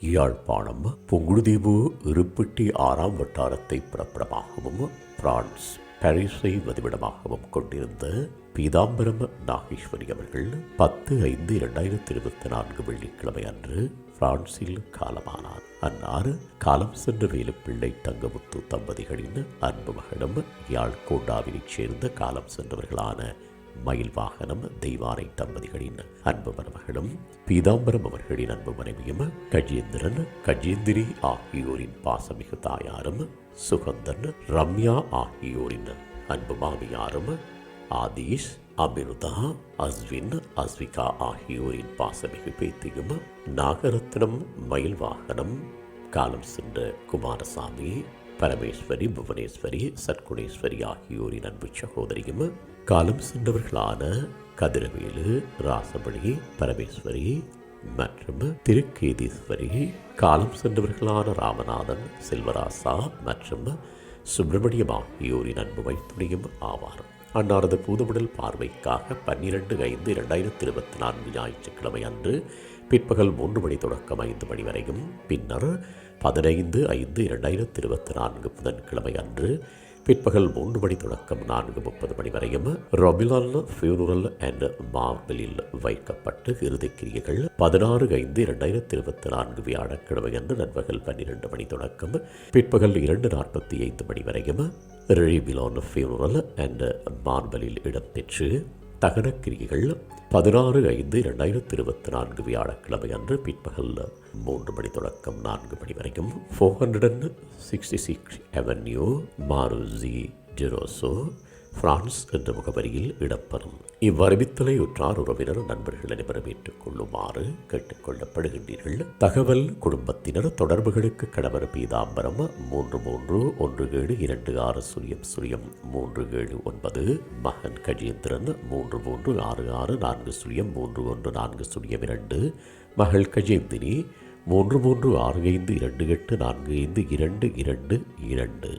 யாழ்ப்பாணம் புங்குடுதீவு இருப்பட்டி ஆறாம் வட்டாரத்தை பிறப்பிடமாகவும் பிரான்ஸ் பாரிஸை வதிவிடமாகவும் கொண்டிருந்த பீதாம்பரம் நாகேஸ்வரி அவர்கள் பத்து ஐந்து இரண்டாயிரத்தி இருபத்தி நான்கு வெள்ளிக்கிழமை அன்று பிரான்சில் காலமானார். அன்னார் காலம் சென்ற வேலுப்பிள்ளை தங்கமுத்து தம்பதிகளின் அன்பு மகனும் யாழ் கோண்டாவினைச் சேர்ந்த காலம் சென்றவர்களான மயில் வாகனம் தெய்வாரை தம்பதிகளின் அன்பு மருமகளும் பீதாம்பரம் அவர்களின் அன்பு மனைவியும் கஜேந்திரன் கஜேந்திரி ஆகியோரின் பாசமிகு தாயாரும் சுகந்தன் ரம்யா ஆகியோரின் அன்பு மாமியாரும் ஆதீஷ் அமிர்தா அஸ்வின் அஸ்விகா ஆகியோரின் பாசமிகு பேத்தியும் நாகரத்னம் மயில் வாகனம் காலம் சென்ற குமாரசாமி பரமேஸ்வரி புவனேஸ்வரி சத்குணேஸ்வரி ஆகியோரின் அன்பு சகோதரியும் காலம் சென்றவர்களான கதிரவேலு ராசமணி பரமேஸ்வரி மற்றும் திருக்கேதீஸ்வரி காலம் சென்றவர்களான ராமநாதன் செல்வராசா மற்றும் சுப்பிரமணியம் ஆகியோரின் அன்பு வைத்துணியும் ஆவார். அன்னாரது பூதமுடல் பார்வைக்காக பன்னிரண்டு ஐந்து இரண்டாயிரத்தி இருபத்தி நான்கு ஞாயிற்றுக்கிழமை அன்று பிற்பகல் மூன்று மணி தொடக்கம் ஐந்து மணி வரையும் பின்னர் பதினைந்து ஐந்து இரண்டாயிரத்தி இருபத்தி நான்கு புதன்கிழமை அன்று பிற்பகல் மூன்று மணி தொடக்கம் நான்கு முப்பது மணி வரையும் ரொபிலான் ஃபியூனரல் அண்ட் மாவிலில் வைக்கப்பட்டு இறுதிக்கிரியைகள் பதினாறு ஐந்து இரண்டாயிரத்தி இருபத்தி நான்கு வியாழக்கிழமை அன்று நண்பகல் பன்னிரண்டு மணி தொடக்கம் பிற்பகல் இரண்டு நாற்பத்தி ஐந்து மணி வரையும் ரிபிலான் ஃபியூனரல் அண்ட் மார்பலில் இடம்பெற்று தகனக்கிரியைகள் பதினாறு ஐந்து இரண்டாயிரத்தி இருபத்தி நான்கு வியாழக்கிழமை அன்று பிற்பகல் மூன்று மணி தொடக்கம் நான்கு மணி வரைக்கும் four hundred and sixty six avenue மாருசி ஜெரோசோ பிரான்ஸ் என்ற முகவரியில் இடம்பெறும். இவ்வறிவித்தலை உற்றார் உறவினர் நண்பர்கள் அனைவரும் ஏற்றுக்கொள்ளுமாறு கேட்டுக்கொள்ளப்படுகின்றீர்கள். தகவல் குடும்பத்தினர் தொடர்புகளுக்கு கணவர் பீதாம்பரம் மூன்று மூன்று ஒன்று ஏழு இரண்டு ஆறு சுழியம் சுழியம் மூன்று ஏழு ஒன்பது மகன் கஜேந்திரன் மூன்று மூன்று ஆறு ஆறு நான்கு சுழியம் மூன்று ஒன்று நான்கு சுழியம் இரண்டு மகள் கஜேந்தினி மூன்று மூன்று ஆறு ஐந்து இரண்டு எட்டு நான்கு ஐந்து இரண்டு இரண்டு இரண்டு.